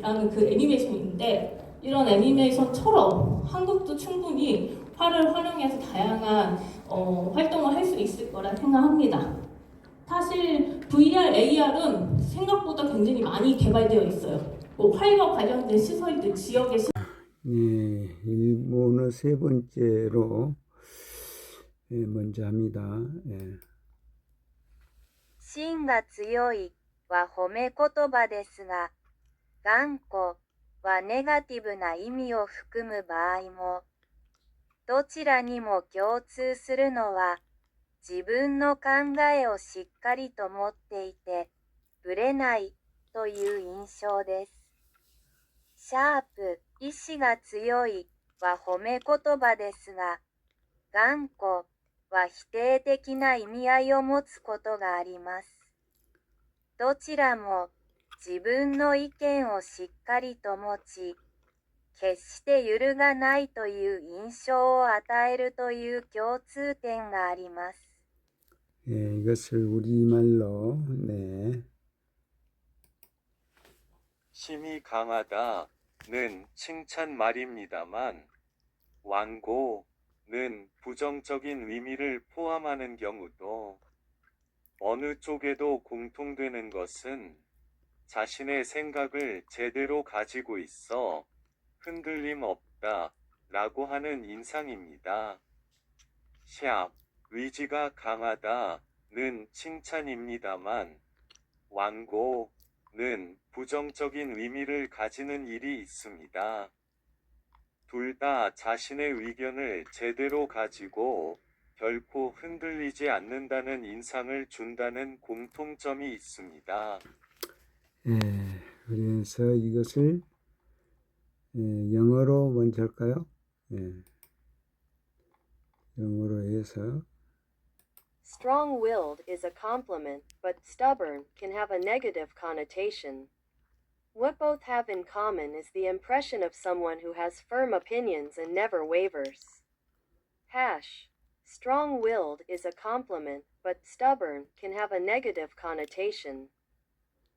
라는 그 애니메이션인데 이런 애니메이션처럼 한국도 충분히 활을 활용해서 다양한 어, 활동을 할 수 있을 거라 생각합니다. 사실 VR, AR은 생각보다 굉장히 많이 개발되어 있어요. 뭐 활과 관련된 시설들, 지역의 시 네, 일본어 세 번째로 예, 먼저 합니다. 예. 芯が強いは褒め言葉ですが、 頑固はネガティブな意味を含む場合も、どちらにも共通するのは、自分の考えをしっかりと持っていて、ぶれないという印象です。シャープ、意志が強いは褒め言葉ですが、頑固は否定的な意味合いを持つことがあります。どちらも自分の意見をしっかりと持ち、決して揺るがないという印象を与えるという共通点があります。 예, 이것을 우리말로 네, 힘이 강하다는 칭찬 말입니다만 완고는 부정적인 의미를 포함하는 경우도 어느 쪽에도 공통되는 것은 자신의 생각을 제대로 가지고 있어 흔들림 없다 라고 하는 인상입니다. 샵 의지가 강하다 는 칭찬입니다만 완고 는 부정적인 의미를 가지는 일이 있습니다. 둘 다 자신의 의견을 제대로 가지고 결코 흔들리지 않는다는 인상을 준다는 공통점이 있습니다. 예, 그래서 이것을 예, 영어로 먼저 할까요? 예, 영어로 해서 Strong-willed is a compliment, but stubborn can have a negative connotation. What both have in common is the impression of someone who has firm opinions and never wavers. Hash. Strong-willed is a compliment, but stubborn can have a negative connotation.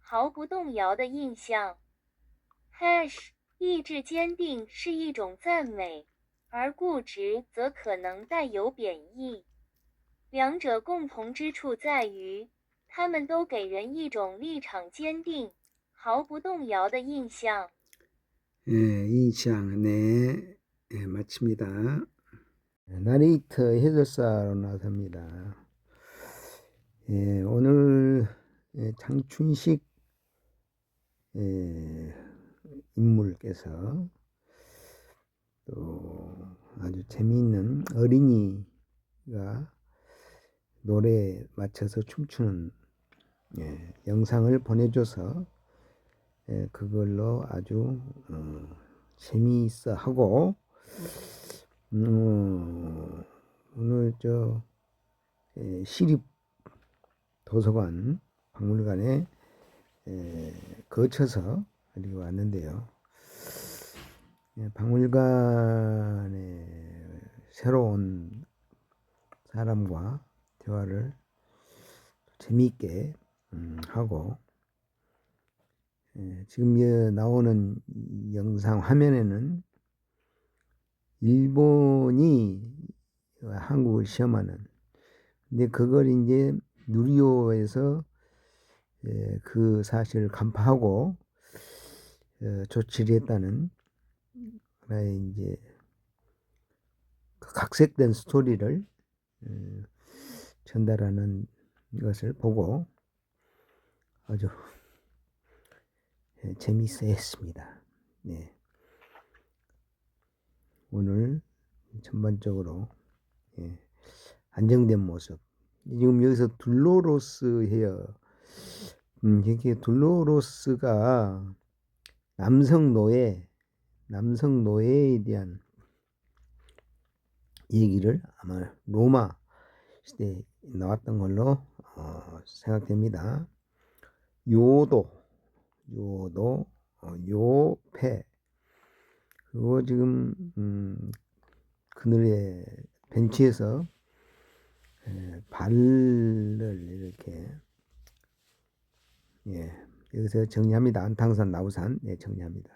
毫不动摇的印象。Hash 意志坚定是一种赞美，而固执则可能带有贬义。两者共同之处在于，他们都给人一种立场坚定、毫不动摇的印象。 예, 인상 네, 예, 마칩니다. 나레이터 해설사로 나섭니다. 예, 오늘 예, 장춘식 예, 인물께서 또 아주 재미있는 어린이가 노래에 맞춰서 춤추는 예, 영상을 보내줘서 예, 그걸로 아주 어, 재미있어 하고 음, 오늘 저 예, 시립 도서관 박물관에 예, 거쳐서 이렇게 왔는데요. 예, 박물관에 새로운 사람과 대화를 재미있게 음, 하고 예, 지금 여- 나오는 이 영상 화면에는 일본이 한국을 시험하는 근데 그걸 이제 누리호에서 예, 그 사실을 간파하고 어, 조치를 했다는 하나의 이제 그 각색된 스토리를 어, 전달하는 것을 보고 아주 예, 재미있어 했습니다. 네. 오늘 전반적으로 예, 안정된 모습. 지금 여기서 둘로로스 해요. 음, 이게 둘로로스가 남성 노예 남성 노예에 대한 얘기를 아마 로마 시대에 나왔던 걸로 어, 생각됩니다. 요도, 요도, 어, 요패. 그거 지금 음, 그늘의 벤치에서 에, 발을 이렇게 예, 여기서 정리합니다. 안탕산 나우산 예, 정리합니다.